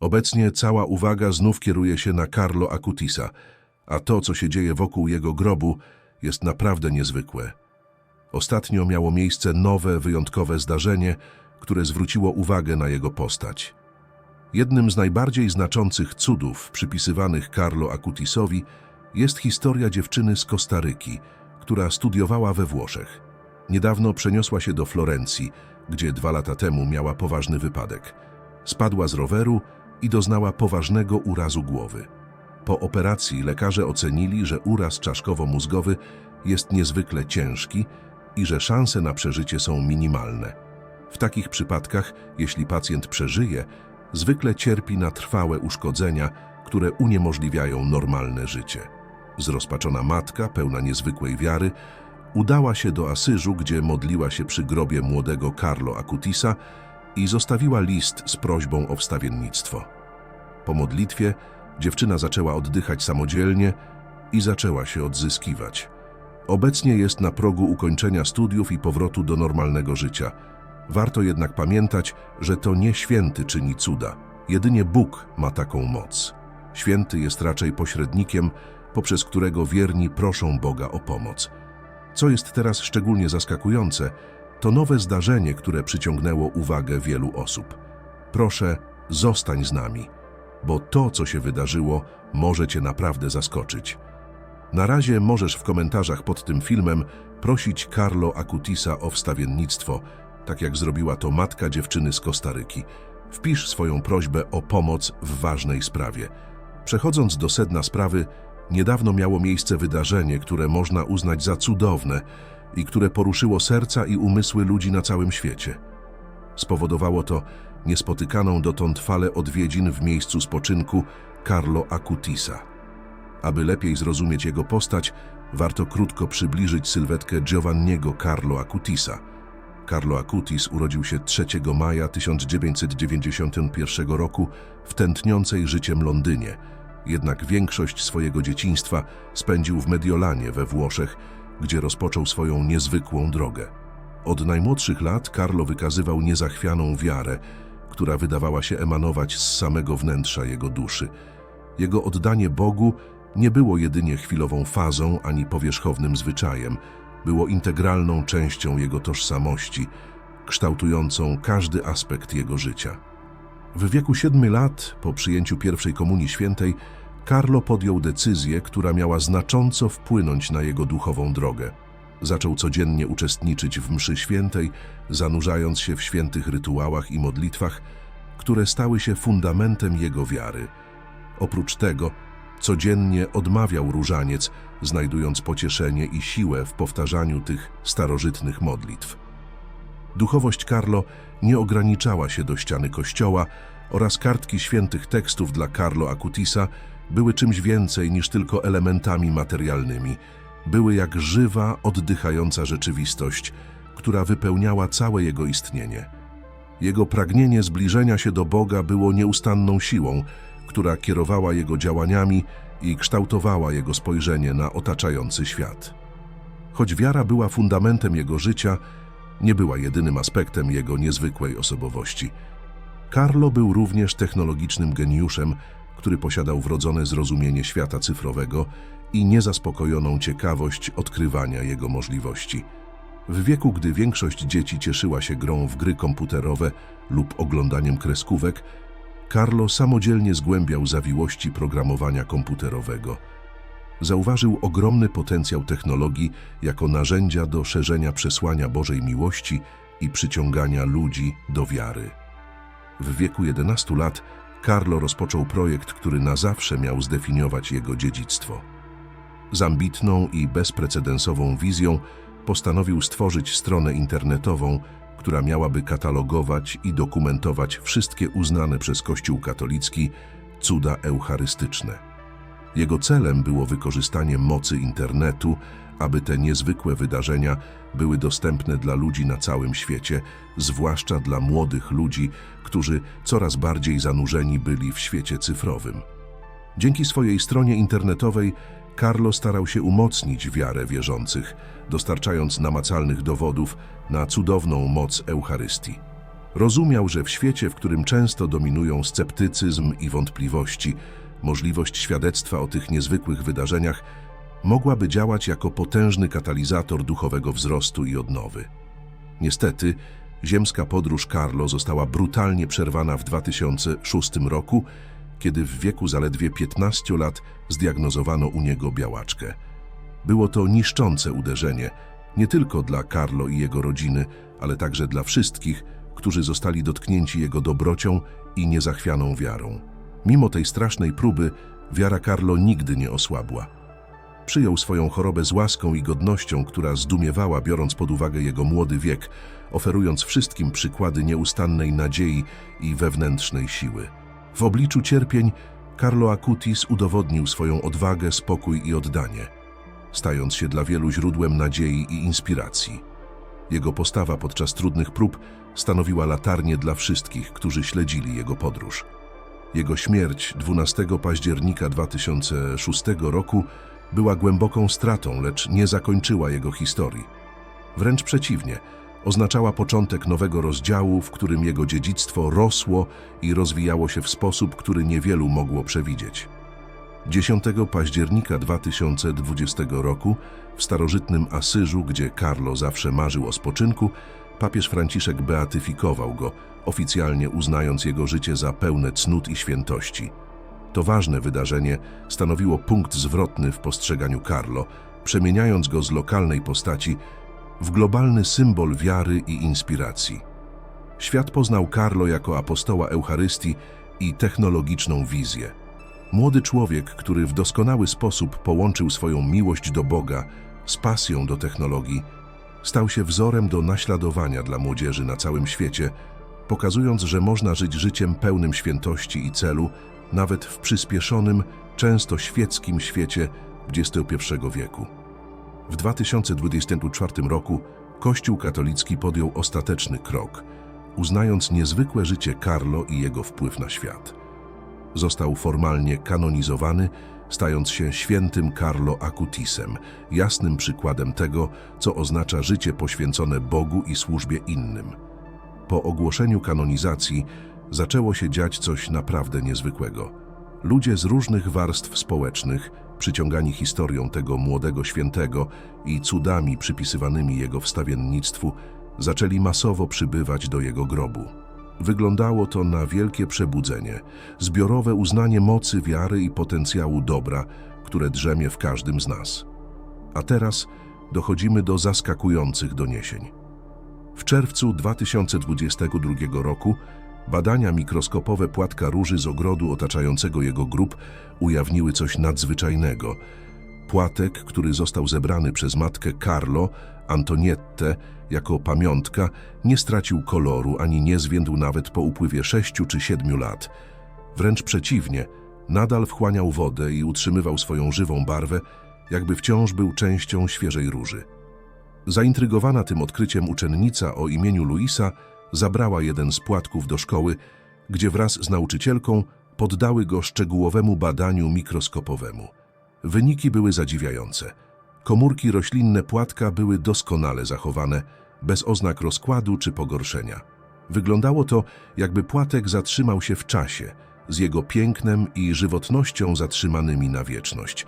Obecnie cała uwaga znów kieruje się na Carlo Acutisa, a to, co się dzieje wokół jego grobu, jest naprawdę niezwykłe. Ostatnio miało miejsce nowe, wyjątkowe zdarzenie, które zwróciło uwagę na jego postać. Jednym z najbardziej znaczących cudów przypisywanych Carlo Acutisowi jest historia dziewczyny z Kostaryki, która studiowała we Włoszech. Niedawno przeniosła się do Florencji, gdzie dwa lata temu miała poważny wypadek. Spadła z roweru i doznała poważnego urazu głowy. Po operacji lekarze ocenili, że uraz czaszkowo-mózgowy jest niezwykle ciężki i że szanse na przeżycie są minimalne. W takich przypadkach, jeśli pacjent przeżyje, zwykle cierpi na trwałe uszkodzenia, które uniemożliwiają normalne życie. Zrozpaczona matka, pełna niezwykłej wiary, udała się do Asyżu, gdzie modliła się przy grobie młodego Carlo Acutisa i zostawiła list z prośbą o wstawiennictwo. Po modlitwie dziewczyna zaczęła oddychać samodzielnie i zaczęła się odzyskiwać. Obecnie jest na progu ukończenia studiów i powrotu do normalnego życia. Warto jednak pamiętać, że to nie święty czyni cuda. Jedynie Bóg ma taką moc. Święty jest raczej pośrednikiem, poprzez którego wierni proszą Boga o pomoc. Co jest teraz szczególnie zaskakujące, to nowe zdarzenie, które przyciągnęło uwagę wielu osób. Proszę, zostań z nami, bo to, co się wydarzyło, może Cię naprawdę zaskoczyć. Na razie możesz w komentarzach pod tym filmem prosić Carlo Acutisa o wstawiennictwo, tak jak zrobiła to matka dziewczyny z Kostaryki. Wpisz swoją prośbę o pomoc w ważnej sprawie. Przechodząc do sedna sprawy, niedawno miało miejsce wydarzenie, które można uznać za cudowne i które poruszyło serca i umysły ludzi na całym świecie. Spowodowało to niespotykaną dotąd falę odwiedzin w miejscu spoczynku Carlo Acutisa. Aby lepiej zrozumieć jego postać, warto krótko przybliżyć sylwetkę Giovanniego Carlo Acutisa. Carlo Acutis urodził się 3 maja 1991 roku w tętniącej życiem Londynie, jednak większość swojego dzieciństwa spędził w Mediolanie we Włoszech, gdzie rozpoczął swoją niezwykłą drogę. Od najmłodszych lat Carlo wykazywał niezachwianą wiarę, która wydawała się emanować z samego wnętrza jego duszy. Jego oddanie Bogu nie było jedynie chwilową fazą ani powierzchownym zwyczajem, było integralną częścią jego tożsamości, kształtującą każdy aspekt jego życia. W wieku siedmiu lat, po przyjęciu pierwszej komunii świętej, Carlo podjął decyzję, która miała znacząco wpłynąć na jego duchową drogę. Zaczął codziennie uczestniczyć w mszy świętej, zanurzając się w świętych rytuałach i modlitwach, które stały się fundamentem jego wiary. Oprócz tego, codziennie odmawiał różaniec, znajdując pocieszenie i siłę w powtarzaniu tych starożytnych modlitw. Duchowość Carlo nie ograniczała się do ściany kościoła oraz kartki świętych tekstów dla Carlo Acutisa były czymś więcej niż tylko elementami materialnymi. Były jak żywa, oddychająca rzeczywistość, która wypełniała całe jego istnienie. Jego pragnienie zbliżenia się do Boga było nieustanną siłą, która kierowała jego działaniami i kształtowała jego spojrzenie na otaczający świat. Choć wiara była fundamentem jego życia, nie była jedynym aspektem jego niezwykłej osobowości. Carlo był również technologicznym geniuszem, który posiadał wrodzone zrozumienie świata cyfrowego i niezaspokojoną ciekawość odkrywania jego możliwości. W wieku, gdy większość dzieci cieszyła się grą w gry komputerowe lub oglądaniem kreskówek, Carlo samodzielnie zgłębiał zawiłości programowania komputerowego. Zauważył ogromny potencjał technologii jako narzędzia do szerzenia przesłania Bożej miłości i przyciągania ludzi do wiary. W wieku 11 lat Carlo rozpoczął projekt, który na zawsze miał zdefiniować jego dziedzictwo. Z ambitną i bezprecedensową wizją postanowił stworzyć stronę internetową, która miałaby katalogować i dokumentować wszystkie uznane przez Kościół katolicki cuda eucharystyczne. Jego celem było wykorzystanie mocy internetu, aby te niezwykłe wydarzenia były dostępne dla ludzi na całym świecie, zwłaszcza dla młodych ludzi, którzy coraz bardziej zanurzeni byli w świecie cyfrowym. Dzięki swojej stronie internetowej Carlo starał się umocnić wiarę wierzących, dostarczając namacalnych dowodów na cudowną moc Eucharystii. Rozumiał, że w świecie, w którym często dominują sceptycyzm i wątpliwości, możliwość świadectwa o tych niezwykłych wydarzeniach mogłaby działać jako potężny katalizator duchowego wzrostu i odnowy. Niestety, ziemska podróż Carlo została brutalnie przerwana w 2006 roku, kiedy w wieku zaledwie 15 lat zdiagnozowano u niego białaczkę. Było to niszczące uderzenie, nie tylko dla Carlo i jego rodziny, ale także dla wszystkich, którzy zostali dotknięci jego dobrocią i niezachwianą wiarą. Mimo tej strasznej próby, wiara Carlo nigdy nie osłabła. Przyjął swoją chorobę z łaską i godnością, która zdumiewała, biorąc pod uwagę jego młody wiek, oferując wszystkim przykłady nieustannej nadziei i wewnętrznej siły. W obliczu cierpień Carlo Acutis udowodnił swoją odwagę, spokój i oddanie, stając się dla wielu źródłem nadziei i inspiracji. Jego postawa podczas trudnych prób stanowiła latarnię dla wszystkich, którzy śledzili jego podróż. Jego śmierć 12 października 2006 roku była głęboką stratą, lecz nie zakończyła jego historii. Wręcz przeciwnie, oznaczała początek nowego rozdziału, w którym jego dziedzictwo rosło i rozwijało się w sposób, który niewielu mogło przewidzieć. 10 października 2020 roku w starożytnym Asyżu, gdzie Carlo zawsze marzył o spoczynku, papież Franciszek beatyfikował go, oficjalnie uznając jego życie za pełne cnót i świętości. To ważne wydarzenie stanowiło punkt zwrotny w postrzeganiu Carlo, przemieniając go z lokalnej postaci w globalny symbol wiary i inspiracji. Świat poznał Carlo jako apostoła Eucharystii i technologiczną wizję. Młody człowiek, który w doskonały sposób połączył swoją miłość do Boga z pasją do technologii, stał się wzorem do naśladowania dla młodzieży na całym świecie, pokazując, że można żyć życiem pełnym świętości i celu, nawet w przyspieszonym, często świeckim świecie XXI wieku. W 2024 roku Kościół katolicki podjął ostateczny krok, uznając niezwykłe życie Carlo i jego wpływ na świat. Został formalnie kanonizowany, stając się świętym Carlo Acutisem, jasnym przykładem tego, co oznacza życie poświęcone Bogu i służbie innym. Po ogłoszeniu kanonizacji zaczęło się dziać coś naprawdę niezwykłego. Ludzie z różnych warstw społecznych, przyciągani historią tego młodego świętego i cudami przypisywanymi jego wstawiennictwu, zaczęli masowo przybywać do jego grobu. Wyglądało to na wielkie przebudzenie, zbiorowe uznanie mocy wiary i potencjału dobra, które drzemie w każdym z nas. A teraz dochodzimy do zaskakujących doniesień. W czerwcu 2022 roku badania mikroskopowe płatka róży z ogrodu otaczającego jego grób ujawniły coś nadzwyczajnego. Płatek, który został zebrany przez matkę Carlo, Antoniette, jako pamiątka, nie stracił koloru ani nie zwiędł nawet po upływie sześciu czy siedmiu lat. Wręcz przeciwnie, nadal wchłaniał wodę i utrzymywał swoją żywą barwę, jakby wciąż był częścią świeżej róży. Zaintrygowana tym odkryciem uczennica o imieniu Luisa zabrała jeden z płatków do szkoły, gdzie wraz z nauczycielką poddały go szczegółowemu badaniu mikroskopowemu. Wyniki były zadziwiające. Komórki roślinne płatka były doskonale zachowane, bez oznak rozkładu czy pogorszenia. Wyglądało to, jakby płatek zatrzymał się w czasie, z jego pięknem i żywotnością zatrzymanymi na wieczność.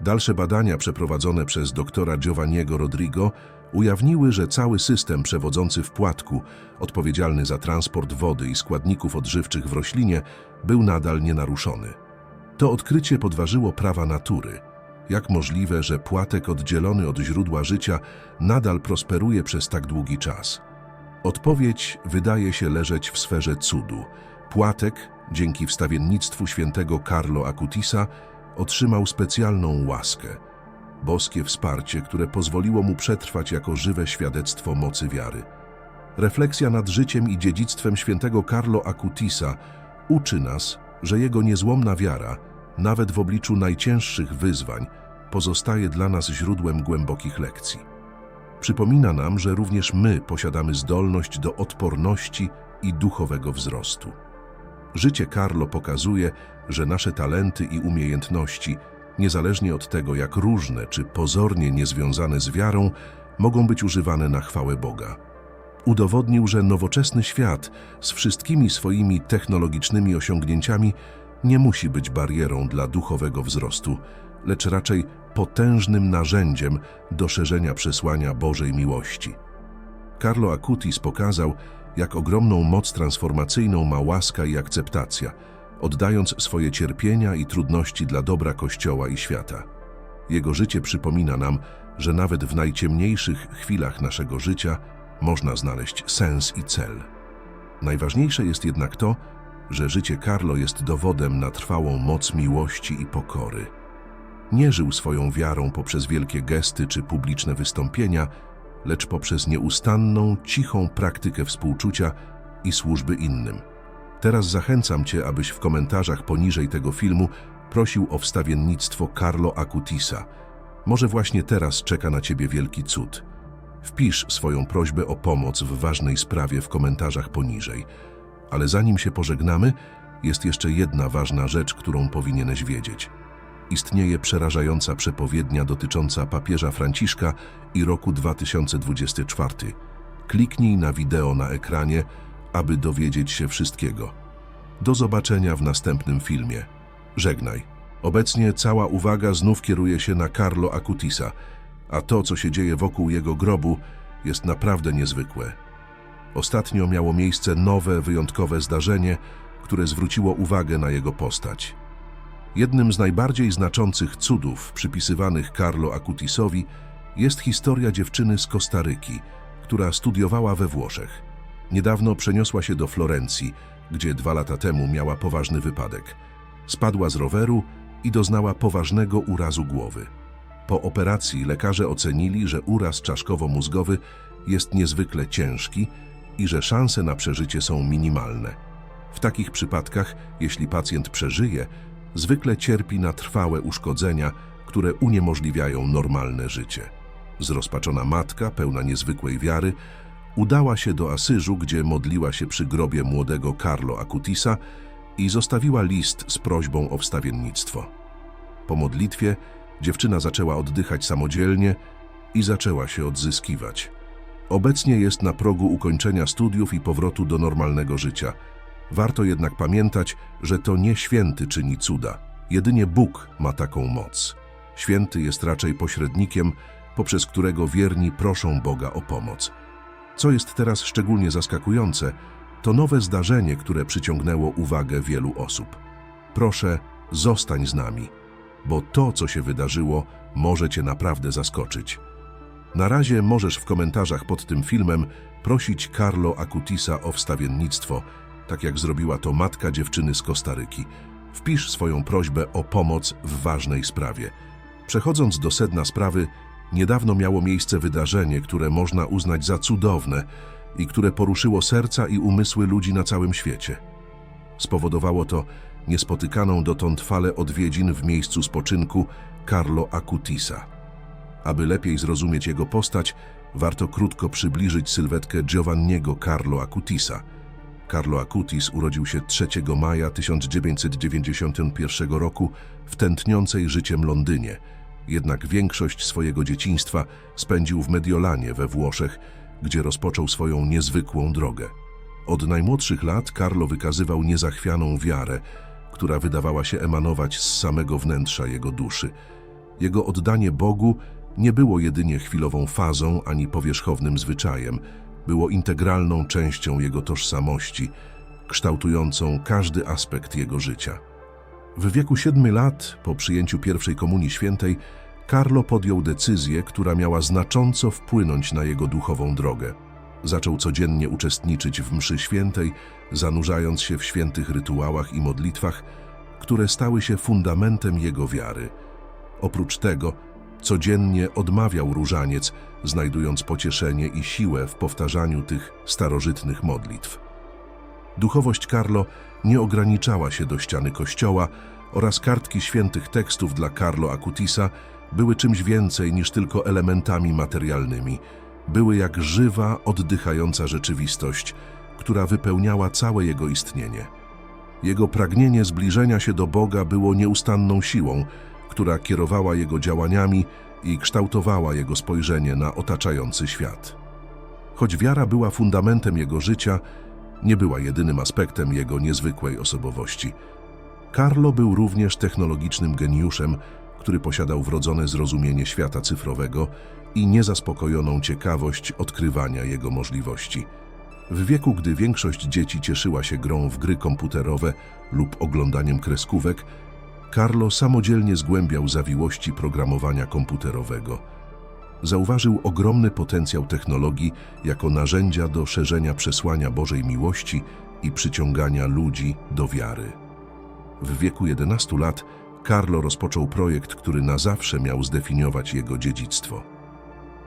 Dalsze badania przeprowadzone przez doktora Giovanniego Rodrigo ujawniły, że cały system przewodzący w płatku, odpowiedzialny za transport wody i składników odżywczych w roślinie, był nadal nienaruszony. To odkrycie podważyło prawa natury. Jak możliwe, że płatek oddzielony od źródła życia nadal prosperuje przez tak długi czas? Odpowiedź wydaje się leżeć w sferze cudu. Płatek, dzięki wstawiennictwu świętego Carlo Acutisa, otrzymał specjalną łaskę – boskie wsparcie, które pozwoliło mu przetrwać jako żywe świadectwo mocy wiary. Refleksja nad życiem i dziedzictwem świętego Carlo Acutisa uczy nas, że jego niezłomna wiara, nawet w obliczu najcięższych wyzwań, pozostaje dla nas źródłem głębokich lekcji. Przypomina nam, że również my posiadamy zdolność do odporności i duchowego wzrostu. Życie Carlo pokazuje, że nasze talenty i umiejętności niezależnie od tego, jak różne czy pozornie niezwiązane z wiarą, mogą być używane na chwałę Boga. udowodnił, że nowoczesny świat z wszystkimi swoimi technologicznymi osiągnięciami nie musi być barierą dla duchowego wzrostu, lecz raczej potężnym narzędziem do szerzenia przesłania Bożej miłości. Carlo Acutis pokazał, jak ogromną moc transformacyjną ma łaska i akceptacja, oddając swoje cierpienia i trudności dla dobra Kościoła i świata. Jego życie przypomina nam, że nawet w najciemniejszych chwilach naszego życia można znaleźć sens i cel. Najważniejsze jest jednak to, że życie Carlo jest dowodem na trwałą moc miłości i pokory. Nie żył swoją wiarą poprzez wielkie gesty czy publiczne wystąpienia, lecz poprzez nieustanną, cichą praktykę współczucia i służby innym. Teraz zachęcam Cię, abyś w komentarzach poniżej tego filmu prosił o wstawiennictwo Carlo Acutisa. Może właśnie teraz czeka na Ciebie wielki cud. Wpisz swoją prośbę o pomoc w ważnej sprawie w komentarzach poniżej. Ale zanim się pożegnamy, jest jeszcze jedna ważna rzecz, którą powinieneś wiedzieć. Istnieje przerażająca przepowiednia dotycząca papieża Franciszka i roku 2024. Kliknij na wideo na ekranie, aby dowiedzieć się wszystkiego. Do zobaczenia w następnym filmie. Żegnaj. Obecnie cała uwaga znów kieruje się na Carlo Acutisa, a to, co się dzieje wokół jego grobu, jest naprawdę niezwykłe. Ostatnio miało miejsce nowe, wyjątkowe zdarzenie, które zwróciło uwagę na jego postać. Jednym z najbardziej znaczących cudów przypisywanych Carlo Acutisowi jest historia dziewczyny z Kostaryki, która studiowała we Włoszech. Niedawno przeniosła się do Florencji, gdzie dwa lata temu miała poważny wypadek. Spadła z roweru i doznała poważnego urazu głowy. Po operacji lekarze ocenili, że uraz czaszkowo-mózgowy jest niezwykle ciężki i że szanse na przeżycie są minimalne. W takich przypadkach, jeśli pacjent przeżyje, zwykle cierpi na trwałe uszkodzenia, które uniemożliwiają normalne życie. Zrozpaczona matka, pełna niezwykłej wiary, udała się do Asyżu, gdzie modliła się przy grobie młodego Carlo Acutisa i zostawiła list z prośbą o wstawiennictwo. Po modlitwie dziewczyna zaczęła oddychać samodzielnie i zaczęła się odzyskiwać. Obecnie jest na progu ukończenia studiów i powrotu do normalnego życia. Warto jednak pamiętać, że to nie święty czyni cuda. Jedynie Bóg ma taką moc. Święty jest raczej pośrednikiem, poprzez którego wierni proszą Boga o pomoc. Co jest teraz szczególnie zaskakujące, to nowe zdarzenie, które przyciągnęło uwagę wielu osób. Proszę, zostań z nami, bo to, co się wydarzyło, może Cię naprawdę zaskoczyć. Na razie możesz w komentarzach pod tym filmem prosić Carlo Acutisa o wstawiennictwo, tak jak zrobiła to matka dziewczyny z Kostaryki. Wpisz swoją prośbę o pomoc w ważnej sprawie. Przechodząc do sedna sprawy, niedawno miało miejsce wydarzenie, które można uznać za cudowne i które poruszyło serca i umysły ludzi na całym świecie. Spowodowało to niespotykaną dotąd falę odwiedzin w miejscu spoczynku Carlo Acutisa. Aby lepiej zrozumieć jego postać, warto krótko przybliżyć sylwetkę Giovanniego Carlo Acutisa. Carlo Acutis urodził się 3 maja 1991 roku w tętniącej życiem Londynie, jednak większość swojego dzieciństwa spędził w Mediolanie we Włoszech, gdzie rozpoczął swoją niezwykłą drogę. Od najmłodszych lat Carlo wykazywał niezachwianą wiarę, która wydawała się emanować z samego wnętrza jego duszy. Jego oddanie Bogu nie było jedynie chwilową fazą ani powierzchownym zwyczajem, było integralną częścią jego tożsamości, kształtującą każdy aspekt jego życia. W wieku siedmiu lat, po przyjęciu pierwszej Komunii Świętej, Carlo podjął decyzję, która miała znacząco wpłynąć na jego duchową drogę. Zaczął codziennie uczestniczyć w mszy świętej, zanurzając się w świętych rytuałach i modlitwach, które stały się fundamentem jego wiary. Oprócz tego, codziennie odmawiał różaniec, znajdując pocieszenie i siłę w powtarzaniu tych starożytnych modlitw. Duchowość Carlo nie ograniczała się do ściany kościoła oraz kartki świętych tekstów dla Carlo Acutisa były czymś więcej niż tylko elementami materialnymi. Były jak żywa, oddychająca rzeczywistość, która wypełniała całe jego istnienie. Jego pragnienie zbliżenia się do Boga było nieustanną siłą, która kierowała jego działaniami i kształtowała jego spojrzenie na otaczający świat. Choć wiara była fundamentem jego życia, nie była jedynym aspektem jego niezwykłej osobowości. Carlo był również technologicznym geniuszem, który posiadał wrodzone zrozumienie świata cyfrowego i niezaspokojoną ciekawość odkrywania jego możliwości. W wieku, gdy większość dzieci cieszyła się grą w gry komputerowe lub oglądaniem kreskówek, Carlo samodzielnie zgłębiał zawiłości programowania komputerowego. Zauważył ogromny potencjał technologii jako narzędzia do szerzenia przesłania Bożej miłości i przyciągania ludzi do wiary. W wieku 11 lat Carlo rozpoczął projekt, który na zawsze miał zdefiniować jego dziedzictwo.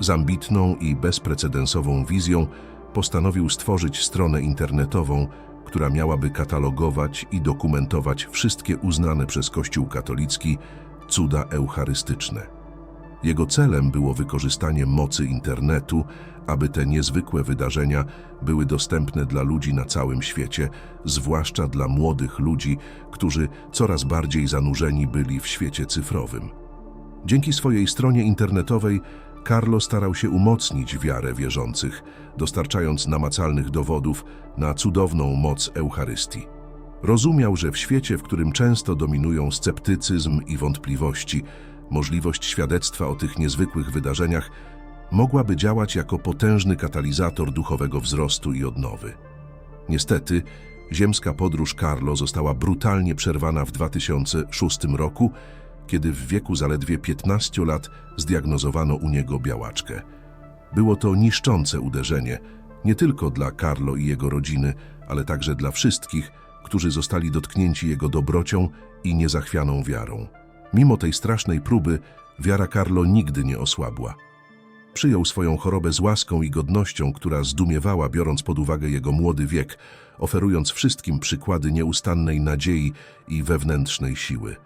Z ambitną i bezprecedensową wizją postanowił stworzyć stronę internetową, która miałaby katalogować i dokumentować wszystkie uznane przez Kościół katolicki cuda eucharystyczne. Jego celem było wykorzystanie mocy internetu, aby te niezwykłe wydarzenia były dostępne dla ludzi na całym świecie, zwłaszcza dla młodych ludzi, którzy coraz bardziej zanurzeni byli w świecie cyfrowym. Dzięki swojej stronie internetowej Carlo starał się umocnić wiarę wierzących, dostarczając namacalnych dowodów na cudowną moc Eucharystii. Rozumiał, że w świecie, w którym często dominują sceptycyzm i wątpliwości, możliwość świadectwa o tych niezwykłych wydarzeniach mogłaby działać jako potężny katalizator duchowego wzrostu i odnowy. Niestety, ziemska podróż Carlo została brutalnie przerwana w 2006 roku, kiedy w wieku zaledwie 15 lat zdiagnozowano u niego białaczkę. Było to niszczące uderzenie, nie tylko dla Carlo i jego rodziny, ale także dla wszystkich, którzy zostali dotknięci jego dobrocią i niezachwianą wiarą. Mimo tej strasznej próby, wiara Carlo nigdy nie osłabła. Przyjął swoją chorobę z łaską i godnością, która zdumiewała, biorąc pod uwagę jego młody wiek, oferując wszystkim przykłady nieustannej nadziei i wewnętrznej siły.